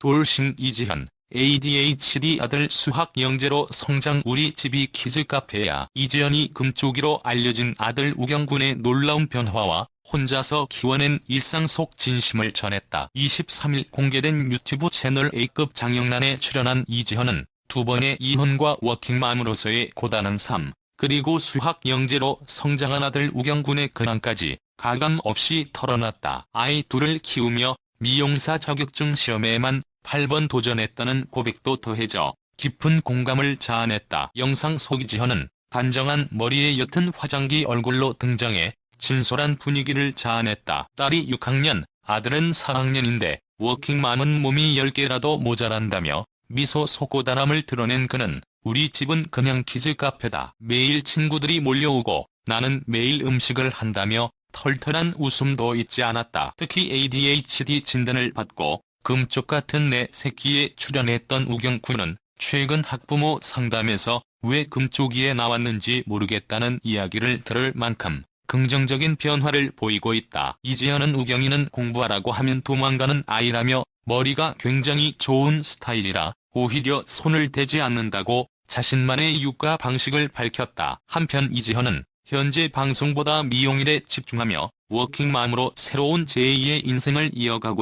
돌싱 이지현, ADHD 아들 수학 영재로 성장 우리 집이 키즈 카페야. 이지현이 금쪽이로 알려진 아들 우경군의 놀라운 변화와 혼자서 키워낸 일상 속 진심을 전했다. 23일 공개된 유튜브 채널 A급 장영란에 출연한 이지현은 두 번의 이혼과 워킹맘으로서의 고단한 삶, 그리고 수학 영재로 성장한 아들 우경군의 근황까지 가감 없이 털어놨다. 아이 둘을 키우며 미용사 자격증 시험에만 8번 도전했다는 고백도 더해져 깊은 공감을 자아냈다. 영상 속 이지현은 단정한 머리에 옅은 화장기 얼굴로 등장해 진솔한 분위기를 자아냈다. 딸이 6학년, 아들은 4학년인데 워킹맘은 몸이 10개라도 모자란다며 미소 속고단함을 드러낸 그는 우리 집은 그냥 키즈 카페다. 매일 친구들이 몰려오고 나는 매일 음식을 한다며 털털한 웃음도 잊지 않았다. 특히 ADHD 진단을 받고 금쪽 같은 내 새끼에 출연했던 우경군은 최근 학부모 상담에서 왜 금쪽이에 나왔는지 모르겠다는 이야기를 들을 만큼 긍정적인 변화를 보이고 있다. 이지현은 우경이는 공부하라고 하면 도망가는 아이라며 머리가 굉장히 좋은 스타일이라 오히려 손을 대지 않는다고 자신만의 육아 방식을 밝혔다. 한편 이지현은 현재 방송보다 미용일에 집중하며 워킹맘으로 새로운 제2의 인생을 이어가고